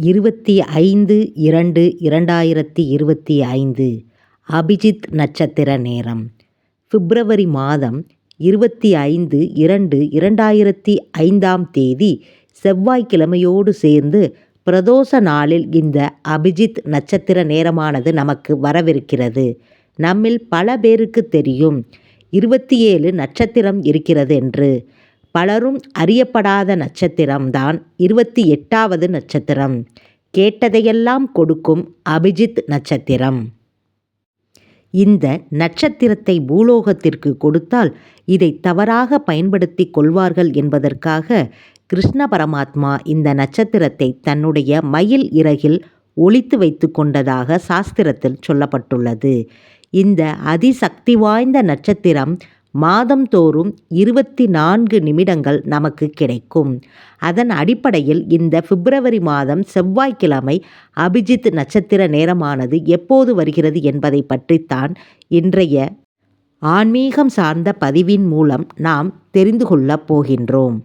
இருபத்தி ஐந்து இரண்டு இரண்டாயிரத்தி இருபத்தி ஐந்து. அபிஜித் நட்சத்திர நேரம். பிப்ரவரி மாதம் இருபத்தி ஐந்து இரண்டு இரண்டாயிரத்தி ஐந்தாம் தேதி செவ்வாய்க்கிழமையோடு சேர்ந்து பிரதோஷ நாளில் இந்த அபிஜித் நட்சத்திர நேரமானது நமக்கு வரவிருக்கிறது. நம்மில் பல பேருக்கு தெரியும். இருபத்தி ஏழு நட்சத்திரம் இருக்கிறது என்று. பலரும் அறியப்படாத நட்சத்திரம்தான் இருபத்தி எட்டாவது நட்சத்திரம். கேட்டதையெல்லாம் கொடுக்கும் அபிஜித் நட்சத்திரம். இந்த நட்சத்திரத்தை பூலோகத்திற்கு கொடுத்தால் இதை தவறாக பயன்படுத்தி கொள்வார்கள் என்பதற்காக கிருஷ்ண பரமாத்மா இந்த நட்சத்திரத்தை தன்னுடைய மயில் இறகில் ஒழித்து வைத்து கொண்டதாக சாஸ்திரத்தில் சொல்லப்பட்டுள்ளது. இந்த அதிசக்தி வாய்ந்த நட்சத்திரம் மாதந்தோறும் இருபத்தி நான்கு நிமிடங்கள் நமக்கு கிடைக்கும். அதன் அடிப்படையில் இந்த பிப்ரவரி மாதம் செவ்வாய்க்கிழமை அபிஜித் நட்சத்திர நேரமானது எப்போது வருகிறது என்பதை பற்றித்தான் இன்றைய ஆன்மீகம் சார்ந்த பதிவின் மூலம் நாம் தெரிந்து கொள்ளப் போகின்றோம்.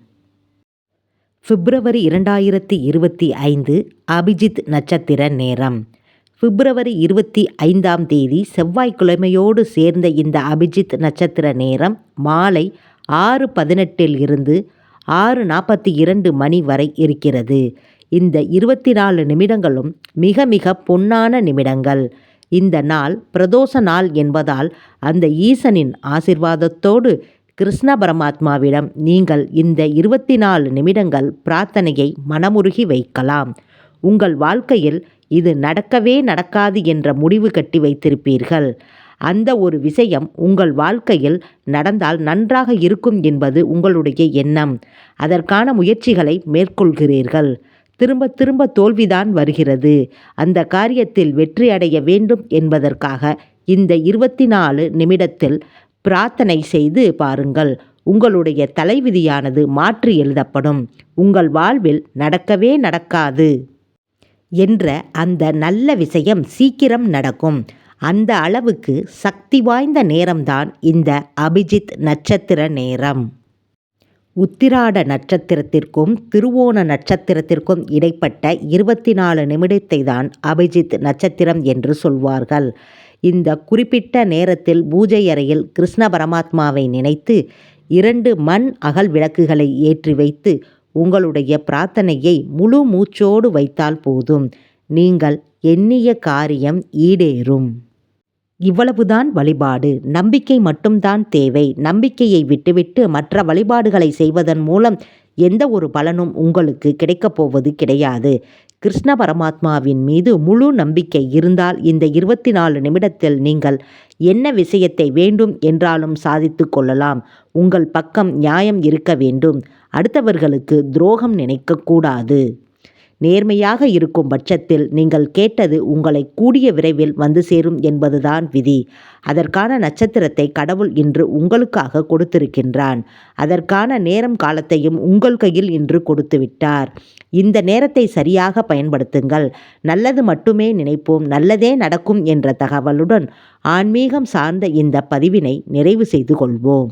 பிப்ரவரி இரண்டாயிரத்தி இருபத்தி ஐந்து அபிஜித் நட்சத்திர நேரம். பிப்ரவரி இருபத்தி ஐந்தாம் தேதி செவ்வாய்க்கிழமையோடு சேர்ந்த இந்த அபிஜித் நட்சத்திர நேரம் மாலை ஆறு பதினெட்டில் இருந்து ஆறு நாற்பத்தி இரண்டு மணி வரை இருக்கிறது. இந்த இருபத்தி நாலு நிமிடங்களும் மிக மிக பொன்னான நிமிடங்கள். இந்த நாள் பிரதோஷ நாள் என்பதால் அந்த ஈசனின் ஆசிர்வாதத்தோடு கிருஷ்ண பரமாத்மாவிடம் நீங்கள் இந்த இருபத்தி நாலு நிமிடங்கள் பிரார்த்தனையை மனமுருகி வைக்கலாம். உங்கள் வாழ்க்கையில் இது நடக்கவே நடக்காது என்ற முடிவு கட்டி வைத்திருப்பீர்கள். அந்த ஒரு விஷயம் உங்கள் வாழ்க்கையில் நடந்தால் நன்றாக இருக்கும் என்பது உங்களுடைய எண்ணம். அதற்கான முயற்சிகளை மேற்கொள்கிறீர்கள். திரும்ப திரும்ப தோல்விதான் வருகிறது. அந்த காரியத்தில் வெற்றி அடைய வேண்டும் என்பதற்காக இந்த இருபத்தி நாலு நிமிடத்தில் பிரார்த்தனை செய்து பாருங்கள். உங்களுடைய தலைவிதியானது மாற்றி எழுதப்படும். உங்கள் வாழ்வில் நடக்கவே நடக்காது. என்ற அந்த நல்ல விஷயம் சீக்கிரம் நடக்கும். அந்த அளவுக்கு சக்தி வாய்ந்த நேரம்தான் இந்த அபிஜித் நட்சத்திர நேரம். உத்திராட நட்சத்திரத்திற்கும் திருவோண நட்சத்திரத்திற்கும் இடைப்பட்ட இருபத்தி நாலு நிமிடத்தை தான் அபிஜித் நட்சத்திரம் என்று சொல்வார்கள். இந்த குறிப்பிட்ட நேரத்தில் பூஜை அறையில் கிருஷ்ண பரமாத்மாவை நினைத்து இரண்டு மண் அகல் விளக்குகளை ஏற்றி வைத்து உங்களுடைய பிரார்த்தனையை முழு மூச்சோடு வைத்தால் போதும். நீங்கள் எண்ணிய காரியம் ஈடேறும். இவ்வளவுதான் வழிபாடு. நம்பிக்கை மட்டும்தான் தேவை. நம்பிக்கையை விட்டுவிட்டு மற்ற வழிபாடுகளை செய்வதன் மூலம் எந்த ஒரு பலனும் உங்களுக்கு கிடைக்கப் போவது கிடையாது. கிருஷ்ண பரமாத்மாவின் மீது முழு நம்பிக்கை இருந்தால் இந்த இருபத்தி நாலு நிமிடத்தில் நீங்கள் என்ன விஷயத்தை வேண்டும் என்றாலும் சாதித்து கொள்ளலாம். உங்கள் பக்கம் நியாயம் இருக்க வேண்டும். அடுத்தவர்களுக்கு துரோகம் நினைக்கக்கூடாது. நேர்மையாக இருக்கும் பட்சத்தில் நீங்கள் கேட்டது உங்களை கூடிய விரைவில் வந்து சேரும் என்பதுதான் விதி. அதற்கான நட்சத்திரத்தை கடவுள் இன்று உங்களுக்காக கொடுத்திருக்கின்றான். அதற்கான நேரம் காலத்தையும் உங்கள் கையில் இன்று கொடுத்து விட்டார். இந்த நேரத்தை சரியாக பயன்படுத்துங்கள். நல்லது மட்டுமே நினைப்போம். நல்லதே நடக்கும் என்ற தகவலுடன் ஆன்மீகம் சார்ந்த இந்த பதிவினை நிறைவு செய்து கொள்வோம்.